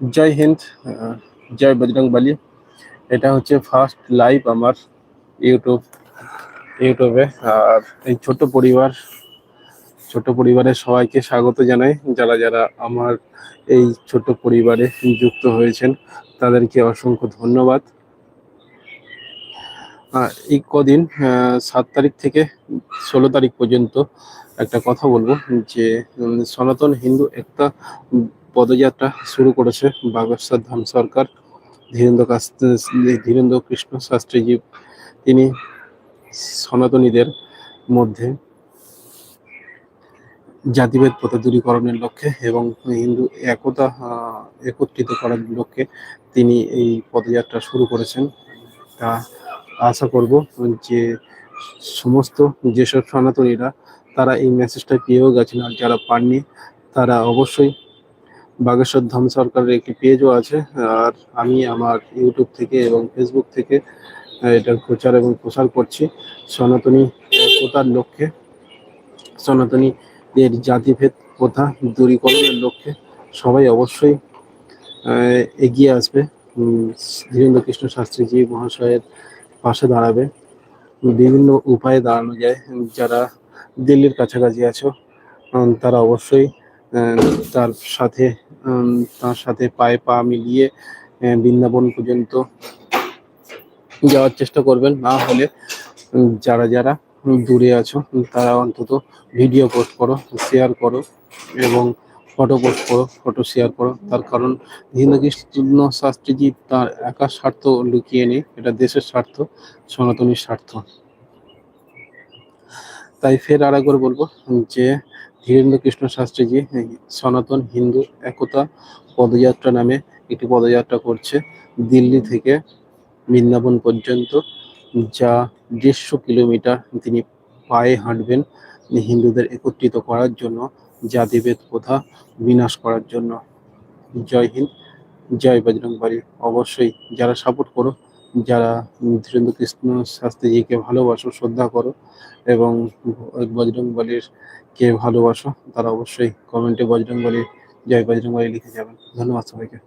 জয় হিন্দ জয় বজরং বলি। এটা হচ্ছে ফার্স্ট লাইভ আমার ইউটিউব ইউটিউবে আর এই ছোট্ট পরিবার ছোট্ট পরিবারের সবাইকে স্বাগত জানাই। যারা যারা আমার এই ছোট্ট পরিবারে যুক্ত হয়েছেন, তাদেরকে অসংখ্য ধন্যবাদ। এই কদিন সাত তারিখ থেকে ষোলো তারিখ পর্যন্ত একটা কথা বলব যে সনাতন হিন্দু একটা পদযাত্রা শুরু করেছে বাগেশ্বর ধাম সরকার। ধীরেন্দ্র ধীরেন্দ্র কৃষ্ণ শাস্ত্রীজি, তিনি সনাতনীদের মধ্যে জাতিভেদ পথে দূরীকরণের লক্ষ্যে এবং হিন্দু একতা একত্রিত করার লক্ষ্যে তিনি এই পদযাত্রা শুরু করেছেন। তা আশা করব যে সমস্ত যেসব সনাতনীরা, তারা এই মেসেজটা পেয়েও গেছেন আর যারা পাননি, তারা অবশ্যই বাগেশ্বর ধাম সরকারের একটি পেজও আছে আর আমি আমার ইউটিউব থেকে এবং ফেসবুক থেকে এটার প্রচার এবং প্রসার করছি সনাতনী একতার লক্ষ্যে। সনাতনী এর জাতিভেদ প্রথা দূরীকরণের লক্ষ্যে সবাই অবশ্যই এগিয়ে আসবে। উম, ধীরেন্দ্র কৃষ্ণ শাস্ত্রীজি মহাশয়ের পাশে দাঁড়াবে। বিভিন্ন উপায়ে দাঁড়ানো যায়। যারা দিল্লির কাছাকাছি আছো তারা অবশ্যই তার সাথে তার সাথে পায়ে পা মিলিয়ে বৃন্দাবন পর্যন্ত যাওয়ার চেষ্টা করবেন। না হলে যারা যারা দূরে আছো, তারা অন্তত ভিডিও পোস্ট করো, শেয়ার করো এবং ফটো পোস্ট করো, ফটো শেয়ার করো। তার কারণ কৃষ্ণ শাস্ত্রীজি তার একার স্বার্থ লুকিয়ে নেই, এটা দেশের স্বার্থ সনাতনী স্বার্থ। তাই ফের আর একবার বলব যে ধীরেন্দ্র কৃষ্ণ শাস্ত্রীজি সনাতন হিন্দু একতা পদযাত্রা নামে একটি পদযাত্রা করছে দিল্লি থেকে বৃন্দাবন পর্যন্ত, যা দেড়শো কিলোমিটার তিনি পায়ে হাঁটবেন হিন্দুদের একত্রিত করার জন্য, জাতিভেদ প্রথা বিনাশ করার জন্য। জয় হিন্দ, জয় বজরংবলী। অবশ্যই যারা সাপোর্ট করো যারা ধীরেন্দ্র কৃষ্ণ শাস্ত্রীজিকে ভালোবাসো, শ্রদ্ধা করো এবং বজরং বলির কে ভালোবাসো, তারা অবশ্যই কমেন্টে বজরং বলির জয় বজরং বলি লিখে যাবেন। ধন্যবাদ সবাইকে।